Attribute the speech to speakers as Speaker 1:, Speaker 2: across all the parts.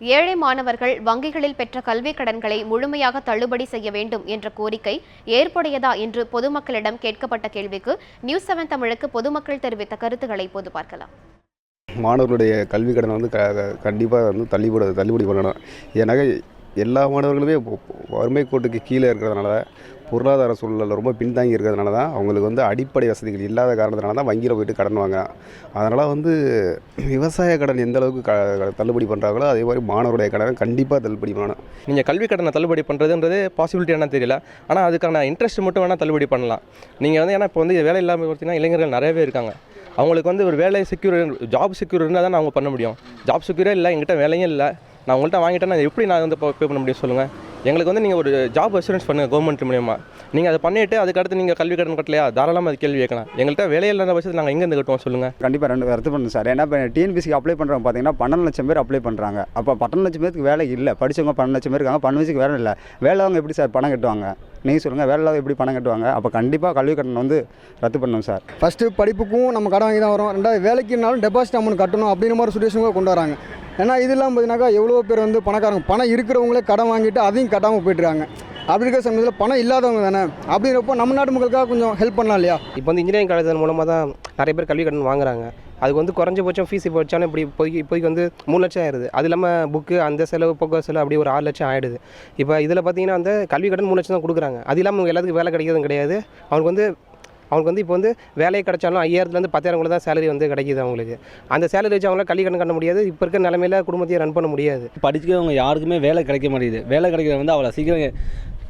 Speaker 1: ஏழை மாணவர்கள் வங்கிகளில் பெற்ற கல்விக் கடன்களை முழுமையாக தள்ளுபடி செய்ய வேண்டும் என்ற கோரிக்கை ஏற்புடையதா என்று பொதுமக்களிடம் கேட்கப்பட்ட கேள்விக்கு நியூஸ் செவன் தமிழுக்கு பொதுமக்கள் தெரிவித்த கருத்துக்களை பொது பார்க்கலாம்.
Speaker 2: மாணவர்களுடைய கல்வி கடனை வந்து க கண்டிப்பாக வந்து தள்ளுபடி தள்ளுபடி பண்ணணும். ஏன்னாக்க எல்லா மாணவர்களுமே வறுமை கோட்டுக்கு கீழே இருக்கிறதுனால பொருளாதார சூழலில் ரொம்ப பின்தாங்கி இருக்கிறதுனால தான் அவங்களுக்கு வந்து அடிப்படை வசதிகள் இல்லாத காரணத்தினால தான் வங்கியில் போயிட்டு கடன் வாங்குறான். அதனால் வந்து விவசாய கடன் எந்த அளவுக்கு க க- தள்ளுபடி பண்ணுறாங்களோ அதே மாதிரி மாணவருடைய கடனை கண்டிப்பாக தள்ளுபடி பண்ணணும்.
Speaker 3: நீங்கள் கல்வி கடனை தள்ளுபடி பண்ணுறதுன்றது பாசிபிலிட்டி என்ன தெரியல. ஆனால் அதுக்கான இன்ட்ரெஸ்ட் மட்டும் வேணால் தள்ளுபடி பண்ணலாம். நீங்கள் வந்து ஏன்னா இப்போ வந்து வேலை இல்லாமல் பார்த்தீங்கன்னா இளைஞர்கள் நிறையவே இருக்காங்க. அவங்களுக்கு வந்து ஒரு வேலை செக்யூர் ஜாப் செக்யூர் இருந்தால் தான் அவங்க பண்ண முடியும். ஜாப் செக்யூரே இல்லை எங்கிட்ட வேலையும் இல்லை. நான் உங்கள்கிட்ட வாங்கிட்டேன்னா எப்படி நான் வந்து பே பண்ண முடியும் சொல்லுங்கள் எங்களுக்கு வந்து நீங்கள் ஒரு ஜாப் அசூரன்ஸ் பண்ணுங்கள் கவர்மெண்ட் மூலியமா. நீங்கள் அதை பண்ணிவிட்டு அதுக்கடுத்து நீங்கள் கல்வி கடன் கட்டலையா? தாராளமாக அது கேள்வி கேட்கலாம். எங்கள்கிட்ட வேலையே இல்லாத பட்சத்தில் நாங்கள் எங்கேருந்து கட்டுவோம் சொல்லுங்கள்
Speaker 4: கண்டிப்பாக ரெண்டு ரத்து பண்ணணும் சார். ஏன்னா இப்போ டிஎன்பிசிக்கு அப்ளை பண்ணுறவங்க பார்த்தீங்கன்னா பன்னெண்டு லட்சம் பேர் அப்ளை பண்ணுறாங்க அப்போ பன்னெண்டு லட்சம் பேருக்கு வேலை இல்லை. படிச்சவங்க பன்னெண்டு லட்சம் பேர் இருக்காங்க. பன்னெண்டு வயசுக்கு வேலை இல்லை. வேலை அவங்க எப்படி சார் பணம் கட்டுவாங்க? நீங்கள் சொல்லுங்கள் வேலை இல்லாத எப்படி பணம் கட்டுவாங்க? அப்போ கண்டிப்பாக கல்வி கட்டணம் வந்து ரத்து பண்ணணும் சார்.
Speaker 5: ஃபஸ்ட்டு படிப்புக்கும் நம்ம கடன் வாங்கி தான் வரோம். ரெண்டாவது வேலைக்குனாலும் டெபாசிட் அமௌண்ட் கட்டணும் அப்படிங்கிற மாதிரி சுச்சுவேஷன் கூட கொண்டு வராங்க. ஏன்னா இது இல்லாமல் பார்த்தீங்கன்னாக்கா எவ்வளோ பேர் வந்து பணக்காரங்க. பணம் இருக்கிறவங்களே கடன் வாங்கிட்டு அதையும் கட்டாமல் போயிட்டுருக்காங்க. அப்படி இருக்கிற சமயத்தில் பணம் இல்லாதவங்க தானே? அப்படிங்கிறப்போ நம்ம நாட்டு மக்களுக்காக கொஞ்சம் ஹெல்ப் பண்ணலாம் இல்லையா?
Speaker 6: இப்போ வந்து இன்ஜினியரிங் காலேஜ் மூலமாக தான் நிறைய பேர் கல்வி கடன் வாங்குறாங்க. அதுக்கு வந்து குறைஞ்சபட்சம் ஃபீஸ் இப்போ வச்சாலும் இப்படி இப்போதைக்கு இப்போதைக்கு வந்து மூணு லட்சம் ஆயிடுது. அது இல்லாமல் புக்கு அந்த செலவு போக்க செலவு அப்படி ஒரு ஆறு லட்சம் ஆயிடுது. இப்போ இதில் பார்த்தீங்கன்னா வந்து கல்வி கடன் மூணு லட்சம் தான் கொடுக்குறாங்க. அது இல்லாமல் எல்லாத்துக்கும் வேலை கிடைக்கிறதும் கிடையாது. அவங்களுக்கு வந்து அவங்களுக்கு வந்து இப்போ வந்து வேலையை கிடைச்சாலும் ஐயாயிரத்துலேருந்து பத்தாயிரம் கூட தான் சேலரி வந்து கிடைக்கிது அவங்களுக்கு. அந்த சேலரி வச்சு அவங்களால கல்வி கடன் கட்ட முடியாது. இப்போ இருக்க நிலமையில குடும்பத்தையும் ரன் பண்ண முடியாது.
Speaker 7: படிக்கிறவங்க யாருக்குமே வேலை கிடைக்க மாட்டேங்குது. வேலை கிடைக்கிறது வந்து அவ்வளோ சீக்கிரம்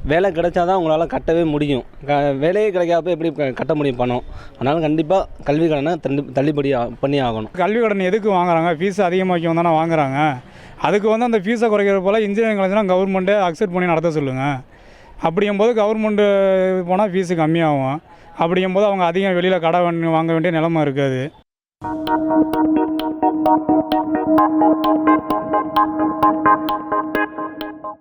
Speaker 7: வேலை கிடைச்சாதான் உங்களால் கட்டவே முடியும். க வேலையே கிடைக்காப்ப எப்படி க- கட்ட முடியும் பணம்? அதனால் கண்டிப்பாக கல்வி கடனை தள்ளு தள்ளுபடி ஆ- பண்ணி ஆகணும்.
Speaker 8: கல்வி கடன் எதுக்கு வாங்குறாங்க? ஃபீஸ் அதிகமாக்கி வந்தானே வாங்குறாங்க. அதுக்கு வந்து அந்த ஃபீஸை குறைக்கிற போல் இன்ஜினியரிங் காலேஜ்லாம் கவர்மெண்ட்டே அக்செப்ட் பண்ணி நடத்த சொல்லுங்கள் அப்படிங்கும்போது கவர்மெண்ட்டு போனால் ஃபீஸு கம்மியாகும். அப்படிங்கும்போது அவங்க அதிகம் வெளியில் கடை வாங்க வேண்டிய நிலமை இருக்காது.